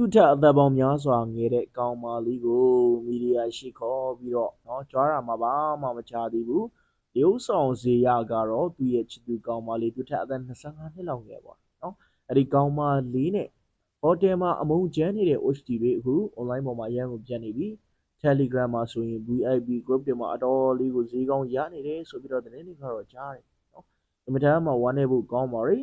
သူ့ထက်အသက်ပေါင်းများစွာငယ်တဲ့ကောင်မလေးကိုမီဒီယာရှိခေါ်ပြီးတော့เนาะကြွားတာမှာဘာမှမချသေးဘူးရုပ်ဆောင်ဇေယကတော့သူ့ရဲ့ချစ်သူကောင်မလေးသူ့ထက်အသက်25နှစ်လောက်ငယ်ပါเนาะအဲ့ဒီကောင်မလေးနဲ့ဟိုတယ်မှာအမုန်းကျန်းနေတဲ့ OHT တွေအခု online ပေါ်မှာအရန်ကိုပြတ်နေပြီ Telegram မှာဆိုရင် VIP group တွေမှာအတော်လေးကိုဈေးကောင်းရနေတယ်ဆိုပြီးတော့သတင်းတွေကတော့ကြားတယ်เนาะအင်မတန်မှဝမ်းနေဖို့ကောင်းပါရီ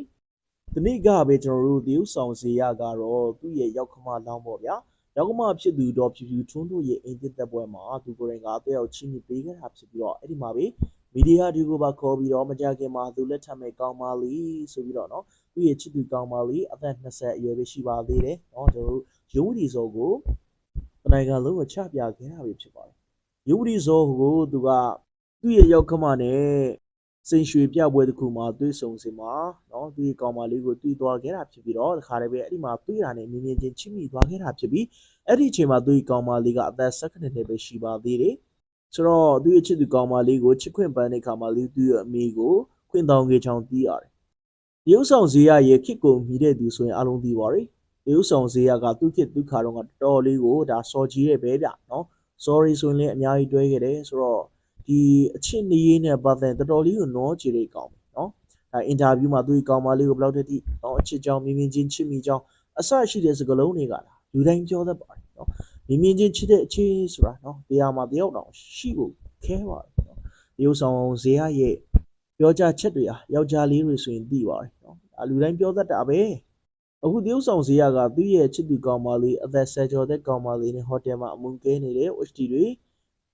ဒီနေ့ကပဲကျွန်တော်တို့တရုတ်ဆောင်စီရကတော့သူ့ရဲ့ရောက်ခမလောင်းပေါ့ဗျာရောက်ခမဖြစ်သူတော့ဖြူဖြူထွန်းတို့ရဲ့အင်ဂျင်သက်ပွဲမှာသူကိုယ်တိုင်ကတယောက်ချင်းပြီးပေးခဲ့တာဖြစ်ပြီးတော့အဲ့ဒီမှာပဲမီဒီယာဒီကိုပါခေါ်ပြီးတော့မကြခင်မှာသူလက်ထပ်မဲ့ကောင်းပါလိဆိုပြီးတော့နော်သူ့ရဲ့ချစ်သူကောင်းပါလိအသက်20အရွယ်ပဲရှိပါသေးတယ်နော်ကျွန်တော်တို့ရုပ်ဒီစောကိုတနိုင်ကလုံးကိုချပြခဲ့တာပဲဖြစ်ပါတယ်ရုပ်ဒီစောကိုသူကသူ့ရဲ့ရောက်ခမနဲ့ စိန်ရွှေပြပွဲတစ်ခုမှာတွေးဆုံစင်မှာနော်ဒီကောင်မလေးကိုတွေးသွားခဲ့တာဖြစ်ပြီးတော့တခါတည်းပဲအဲ့ဒီမှာတွေးတာနဲ့မြင်မြင်ချင်းချိမိသွားခဲ့တာဖြစ်ပြီးအဲ့ဒီအချိန်မှာသူ့ကောင်မလေးကအသက်၁၇နှစ်ပဲရှိပါသေးတယ်ဆိုတော့သူ့ရဲ့ချစ်သူကောင်မလေးကိုချစ်ခွင့်ပန်းတဲ့ခါမှာလေးသူ့ရဲ့အမိကိုခွင့်တောင်းခဲ့ချောင်းတီးရတယ်ရုပ်ဆောင်ဇေယရဲ့ခစ်ကိုမြည်တဲ့သူဆိုရင်အလုံးသိပါရယ်ရုပ်ဆောင်ဇေယကသူ့ခစ်သူ့ခါတော့ကတော်တော်လေးကိုဒါစော်ကြီးရဲ့ပဲဗျနော် sorry ဆိုရင်လည်းအများကြီးတွဲခဲ့တယ်ဆိုတော့ ဒီအချစ်နေရေးနဲ့ပတ်သက်တော်တော်လေးကိုနောကြည့်လေးကောင်းတယ်နော်အဲအင်တာဗျူးမှာသူ့ကောင်းမလေးကိုဘယ်လောက်တည်းနော်အချစ်ကြောင်းမြင်မြင်ချင်းချစ်မိကြောင်းအဆရှိတဲ့စကားလုံးတွေကလားလူတိုင်းပြောတတ်ပါတယ်နော်မြင်မြင်ချင်းချစ်တဲ့အချစ်ဆိုတာနော်တရားမှာတယောက်တောင်ရှိဖို့ခဲပါတယ်နော်တရုတ်ဆောင်ဇေယရဲ့ပြောကြချက်တွေဟာယောက်ျားလေးတွေဆိုရင်သိပါတယ်နော်ဒါလူတိုင်းပြောတတ်တာပဲအခုတရုတ်ဆောင်စီရကသူ့ရဲ့ချစ်သူကောင်မလေးအသက်ဆယ်ကျော်တဲ့ကောင်မလေးနဲ့ဟိုတယ်မှာအမုန်းကဲနေတဲ့ OHT တွေ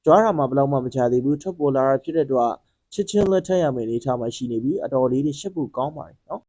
ကြွားတာမှဘယ်တော့မှမချသေးဘူးထွက်ပေါ်လာတာဖြစ်တဲ့အတွက်ချစ်ချင်းလက်ထက်ရမယ်အနေထားမှာရှိနေပြီးအတော်လေးတွေရှက်ဖို့ကောင်းပါတယ်နော်